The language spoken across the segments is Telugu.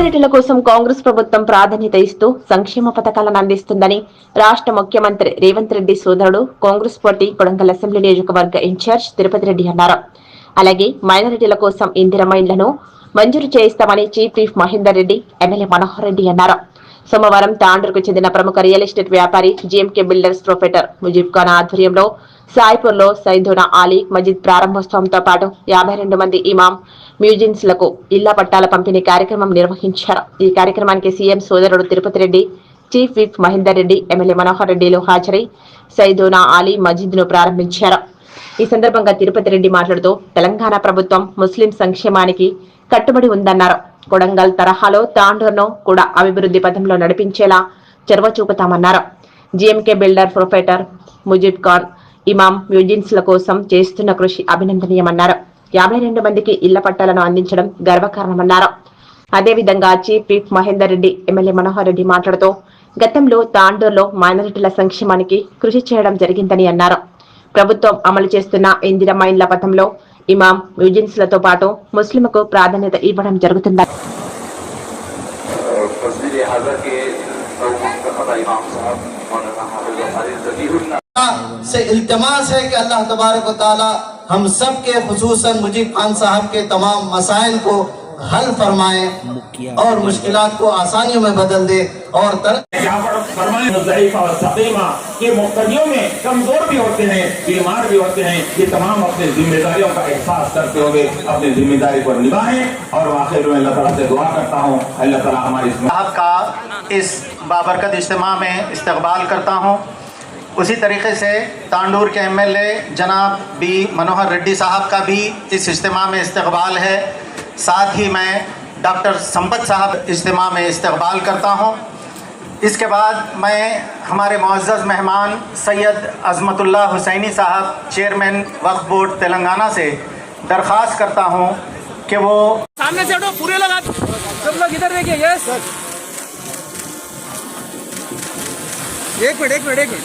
మైనారిటీల కోసం కాంగ్రెస్ ప్రభుత్వం ప్రాధాన్యత ఇస్తూ సంక్షేమ పథకాలను అందిస్తుందని రాష్ట్ర ముఖ్యమంత్రి రేవంత్ రెడ్డి సోదరుడు కాంగ్రెస్ పార్టీ కొడంగల్ అసెంబ్లీ నియోజకవర్గ ఇన్ఛార్జ్ తిరుపతి రెడ్డి అన్నారు. అలాగే మైనారిటీల కోసం ఇందిరమైన్లను మంజూరు చేయిస్తామని chief chief Mahender Reddy MLA Manohar Reddy అన్నారు. సోమవారం తాండూరుకు చెందిన ప్రముఖ రియల్ ఎస్టేట్ వ్యాపారి GMK builders proprietor Mujeeb Khan ఆధ్వర్యంలో సాయిపూర్లో సైదునా ఆలీ మజిద్ ప్రారంభోత్సవంతో పాటు యాభై రెండు మంది ఇమాం మ్యూజియన్స్లకు ఇళ్ళ పట్టాల పంపిణీ కార్యక్రమం నిర్వహించారు. ఈ కార్యక్రమానికి సీఎం సోదరుడు Tirupati Reddy chief whip Mahender Reddy MLA Manohar రెడ్డిలు హాజరై సైదోనా ఆలీ మజిద్ను ప్రారంభించారు. ఈ సందర్భంగా తిరుపతి రెడ్డి మాట్లాడుతూ తెలంగాణ ప్రభుత్వం ముస్లిం సంక్షేమానికి కట్టుబడి ఉందన్నారు. కొడంగల్ తరహాలో తాండూరును కూడా అభివృద్ధి పథంలో నడిపించేలా చొరవ చూపుతామన్నారు. GMK builder proprietor Mujib Khan ఇమాం మ్యూజియన్స్ల కోసం చేస్తున్న కృషి అభినందనీయమన్నారు. యాభై రెండు మందికి ఇళ్ళ పట్టాలను అందించడం గర్వకారణమన్నారు. అదేవిధంగా chief whip Mahender Reddy MLA Manohar Reddy మాట్లాడుతూ గతంలో తాండూరులో మైనారిటీల సంక్షేమానికి కృషి చేయడం జరిగిందని అన్నారు. ప్రభుత్వం అమలు చేస్తున్న ఇందిరమ్మ ఇండ్ల పథంలో ఇమాం లతో పాటు ముస్లింకు ప్రాధాన్యత ఇవ్వడం జరుగుతుంది سے التماس ہے کہ اللہ تبارک و تعالی ہم سب کے خصوصاً مجیب خان صاحب کے تمام مسائل کو حل فرمائے اور مشکلات کو آسانیوں میں بدل دے اور یہ مقتدیوں میں کمزور بھی ہوتے ہیں بیمار بھی ہوتے ہیں یہ تمام اپنے ذمہ داریوں کا احساس کرتے ہوئے اپنی ذمہ داری کو نبھائیں اور واقعی میں اللہ تعالیٰ سے دعا کرتا ہوں۔ اللہ تعالیٰ ہماری آپ کا اس بابرکت اجتماع میں استقبال کرتا ہوں۔ اسی طریقے سے تانڈور کے ایم ایل اے جناب بی منوہر ریڈی صاحب کا بھی اس اجتماع میں استقبال ہے۔ ساتھ ہی میں ڈاکٹر سمپت صاحب اجتماع میں استقبال کرتا ہوں۔ اس کے بعد میں ہمارے معزز مہمان سید عظمت اللہ حسینی صاحب، چیئرمین، وقف بورڈ تلنگانہ سے درخواست کرتا ہوں کہ وہ سامنے سے اٹھو، پورے لگا سب لوگ ادھر دیکھیے یس ایک منٹ ایک منٹ ایک منٹ۔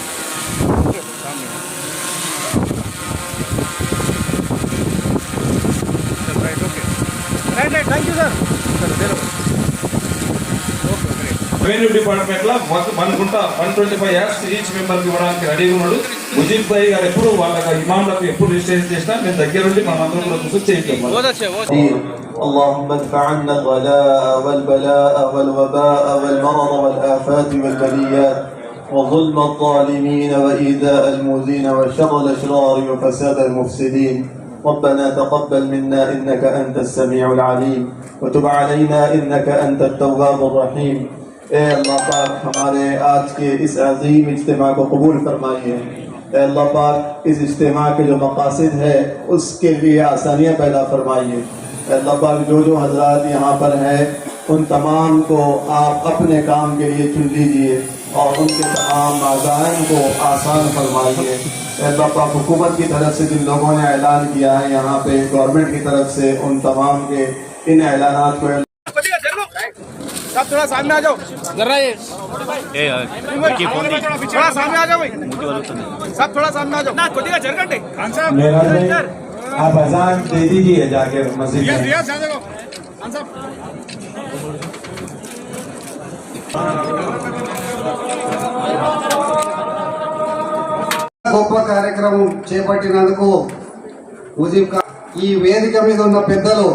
రెవెన్యూ డిపార్ట్మెంట్లో మనకుంటా one twenty five acres each మెంబర్కి ఇవ్వడానికి రెడీ ఉన్నాడు. ముజీబ్ భాయ్ గారు ఎప్పుడు వాళ్ళ ఇమాంలకు ఎప్పుడు రిజిస్ట్రేషన్ చేసినా మేము దగ్గరుండి మనం అందరం కూడా చూసి చేయించాం. اللهم ادفع عنا الغلاء والبلاء والوباء والمرض والآفات والبليات وظلم الظالمين وإيذاء المؤذين وشر الأشرار وفساد المفسدين ربنا تقبل منا إنك أنت السميع العليم. وتب علينا إنك أنت التواب الرحيم. اے اللہ پاک، ہمارے آج کے اس عظیم اجتماع کو قبول فرمائیے۔ اے اللہ پاک، اس اجتماع کے جو مقاصد ہے، اس کے لیے آسانیاں پیدا فرمائیے۔ اے اللہ پاک، جو جو حضرات یہاں پر ہیں، ان تمام کو آپ اپنے کام کے لیے چن لیجیے اور ان کے تمام عزائم کو آسان فرمائیے۔ اللہ پاک، حکومت کی طرف سے جن لوگوں نے اعلان کیا ہے یہاں پہ، گورنمنٹ کی طرف سے ان تمام کے ان اعلانات کو सब थोड़ा सामने आ जाओ जरा ये थोड़ा सामने आ जाओ भाई सब थोड़ा सामने आ जाओ ना कोटिका झरकटे खान साहब आप अजान दे दीजिए जाके मस्जिद रियाज रियाज आ जाओ खान साहब గొప్ప కార్యక్రమం చేపట్టినందుకు ముజీబ్ ఖాన్ ఈ వేదిక మీద ఉన్న పెద్దలు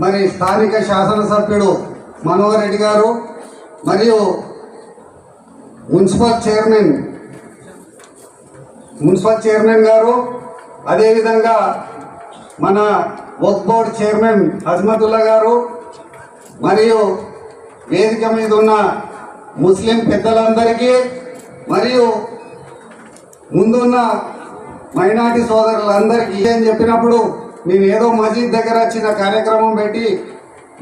మరి స్థానిక శాసనసభ్యుడు మనోహర్ రెడ్డి గారు మరియు మున్సిపల్ చైర్మన్ మున్సిపల్ చైర్మన్ గారు అదేవిధంగా మన వక్ బోర్డ్ చైర్మన్ హజ్మతుల్లా గారు మరియు వేదిక మీద ఉన్న ముస్లిం పెద్దలందరికీ మరియు ముందున్న మైనార్టీ సోదరులందరికీ అని చెప్పినప్పుడు నేను ఏదో మసీద్ దగ్గర చిన్న కార్యక్రమం పెట్టి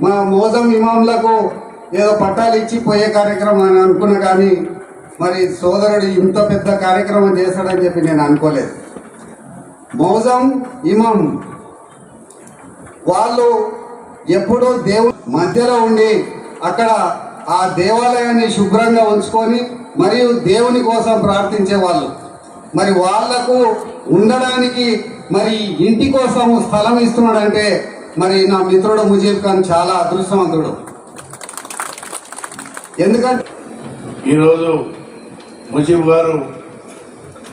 మా మోజం ఇమాంలకు ఏదో పట్టాలు ఇచ్చి పోయే కార్యక్రమం అని అనుకున్నా కానీ మరి సోదరుడు ఇంత పెద్ద కార్యక్రమం చేస్తాడని చెప్పి నేను అనుకోలేదు. మౌజం ఇమాం. వాళ్ళు ఎప్పుడూ దేవు మధ్యలో ఉండి అక్కడ ఆ దేవాలయాన్ని శుభ్రంగా ఉంచుకొని మరియు దేవుని కోసం ప్రార్థించే వాళ్ళు. మరి వాళ్ళకు ఉండడానికి మరి ఇంటి కోసం స్థలం ఇస్తున్నాడంటే మరి నా మిత్రుడు ముజీబ్ ఖాన్ చాలా అదృష్టవంతుడు. ఎందుకంటే ఈరోజు ముజీబ్ గారు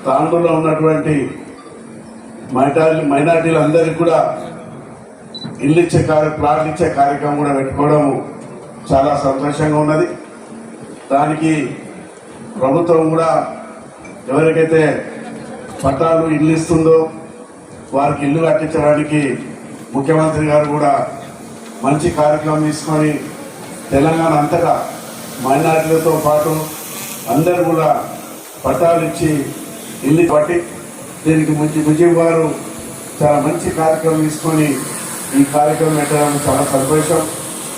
తాండూరులో ఉన్నటువంటి మైనార్టీ మైనార్టీలందరికీ కూడా ఇల్లు ఇచ్చే కార్య ప్లాట్ ఇచ్చే కార్యక్రమం కూడా పెట్టుకోవడం చాలా సంతోషంగా ఉన్నది. దానికి ప్రభుత్వం కూడా ఎవరికైతే పట్టాలు ఇల్లు ఇస్తుందో వారికి ఇల్లు కట్టించడానికి ముఖ్యమంత్రి గారు కూడా మంచి కార్యక్రమం తీసుకొని తెలంగాణ అంతటా మైనార్టీలతో పాటు అందరూ కూడా పట్టాలు ఇచ్చి ఇల్లు పట్టి దీనికి మంచి ముజీబ్ గారు చాలా మంచి కార్యక్రమం తీసుకొని ఈ కార్యక్రమం పెట్టడం చాలా సంతోషం.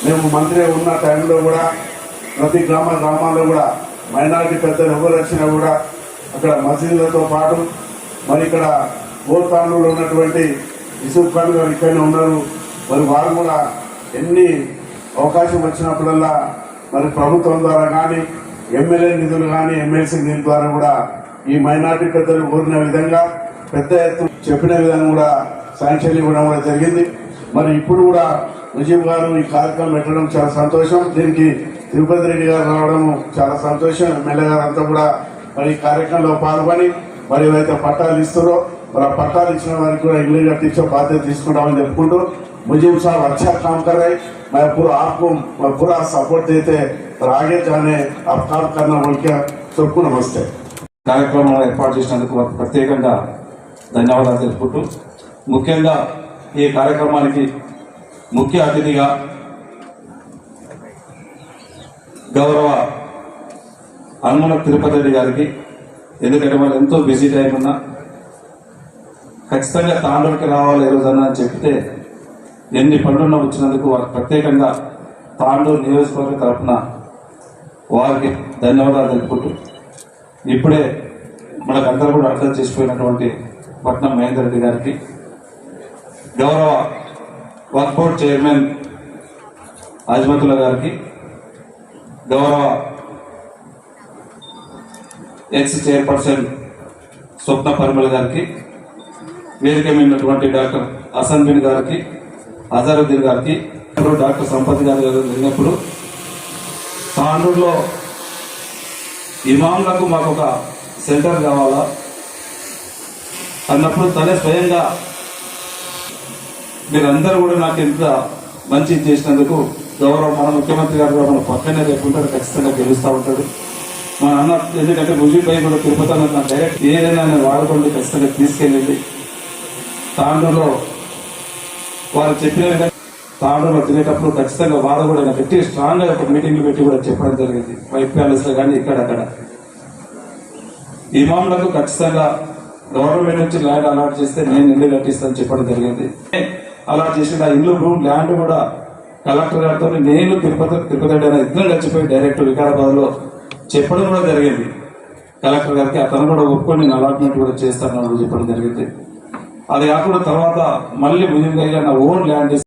మేము మంత్రి ఉన్న టైంలో కూడా ప్రతి గ్రామ గ్రామాల్లో కూడా మైనారిటీ పెద్దలు ఎవరు వచ్చినా కూడా అక్కడ మసీదులతో పాటు మరి ఇక్కడ ఓతాండ్రులో ఉన్నటువంటి యూసుఫ్ ఖాన్ గారు ఇక్కడనే ఉన్నారు మరి వారు కూడా ఎన్ని అవకాశం వచ్చినప్పుడల్లా మరి ప్రభుత్వం ద్వారా కానీ ఎమ్మెల్యే నిధులు కానీ ఎమ్మెల్సీ నిధుల ద్వారా కూడా ఈ మైనార్టీ పెద్దలు కోరిన విధంగా పెద్ద ఎత్తు చెప్పిన విధంగా కూడా శాంక్షన్ ఇవ్వడం కూడా జరిగింది. మరి ఇప్పుడు కూడా ముజీబ్ గారు ఈ కార్యక్రమం పెట్టడం చాలా సంతోషం. దీనికి తిరుపతి రెడ్డి గారు రావడం చాలా సంతోషం. ఎమ్మెల్యే గారు అంతా కూడా మరి ఈ కార్యక్రమంలో పాల్గొని మరి ఏవైతే పట్టాలు ఇస్తారో మరి ఆ పట్టాలు ఇచ్చిన వారికి కూడా ఇల్లు కట్టించే బాధ్యత తీసుకుంటామని చెప్పుకుంటూ मुझे साहब अच्छा काम कर रहे हैं मैं पूरा आपको मैं पूरा सपोर्ट देते और आगे जाने आप काम करना बोल के सबको नमस्ते కార్యక్రమం ఏర్పాటు చేసినందుకు వారికి ప్రత్యేకంగా ధన్యవాదాలు తెలుపుకుంటూ ముఖ్యంగా ఈ కార్యక్రమానికి ముఖ్య అతిథిగా గౌరవ హనుమల తిరుపతి రెడ్డి గారికి ఎందుకంటే వాళ్ళు ఎంతో బిజీ టైం ఉన్నా ఖచ్చితంగా తాండూరుకి రావాలి ఈ రోజన్నా అని చెప్తే ఎన్ని పనులున్న వచ్చినందుకు వారికి ప్రత్యేకంగా తాండూరు నియోజకవర్గ తరఫున వారికి ధన్యవాదాలు తెలుపుకుంటూ ఇప్పుడే మనకందరూ కూడా అర్థం చేసిపోయినటువంటి పట్నం మహేందర్ రెడ్డి గారికి గౌరవ వర్క్ బోర్డ్ చైర్మన్ అజ్మతుల్లా గారికి గౌరవ ఎక్స్ చైర్పర్సన్ స్వప్న పరిమళ గారికి వేదిక డాక్టర్ హసన్ బిన్ గారికి అజరుద్దీన్ గారికి డాక్టర్ సంపత్ గారి గారు జరిగినప్పుడు తాండూరులో ఇమాంలకు మాకు ఒక సెంటర్ కావాలా అన్నప్పుడు తనే స్వయంగా మీరందరూ కూడా నాకు ఎంత మంచి చేసినందుకు గౌరవ మన ముఖ్యమంత్రి గారు కూడా మన పక్కనే లేకుంటారు ఖచ్చితంగా గెలుస్తూ ఉంటాడు. మా నాన్న ఎందుకంటే ముజీబ్ భాయ్ కూడా తిరుపతి నాకు డైరెక్ట్ ఏదైనా నేను వాడుకోండి ఖచ్చితంగా తీసుకెళ్ళింది తాండూరులో వారు చెప్పిన విధంగా తాండూరులో తినేటప్పుడు ఖచ్చితంగా వారు కూడా పెట్టి స్ట్రాంగ్గా ఒక మీటింగ్లు పెట్టి కూడా చెప్పడం జరిగింది. వైట్ ప్యాలెస్లో కానీ ఇక్కడక్కడ ఇమాంలకు ఖచ్చితంగా గవర్నమెంట్ నుంచి ల్యాండ్ అలాట్ చేస్తే నేను ఇల్లు కట్టిస్తాను చెప్పడం జరిగింది. అలాట్ చేసిన ఇల్లు రూమ్ ల్యాండ్ కూడా కలెక్టర్ గారితో నేను తిరుపతి తిరుపతి రెడ్డి అనే ఇద్దరం కలిసిపోయి డైరెక్ట్ వికారాబాద్లో చెప్పడం కూడా జరిగింది. కలెక్టర్ గారికి అతను కూడా ఒప్పుకొని అలాట్మెంట్ కూడా చేస్తాను చెప్పడం జరిగింది. అది కాకుండా తర్వాత మళ్ళీ ముజిబ్ గారి నా ఓన్ ల్యాండ్